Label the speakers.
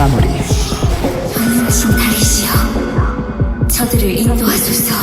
Speaker 1: 마무리.
Speaker 2: 왕신 다리시여, 저들을 인도하소서.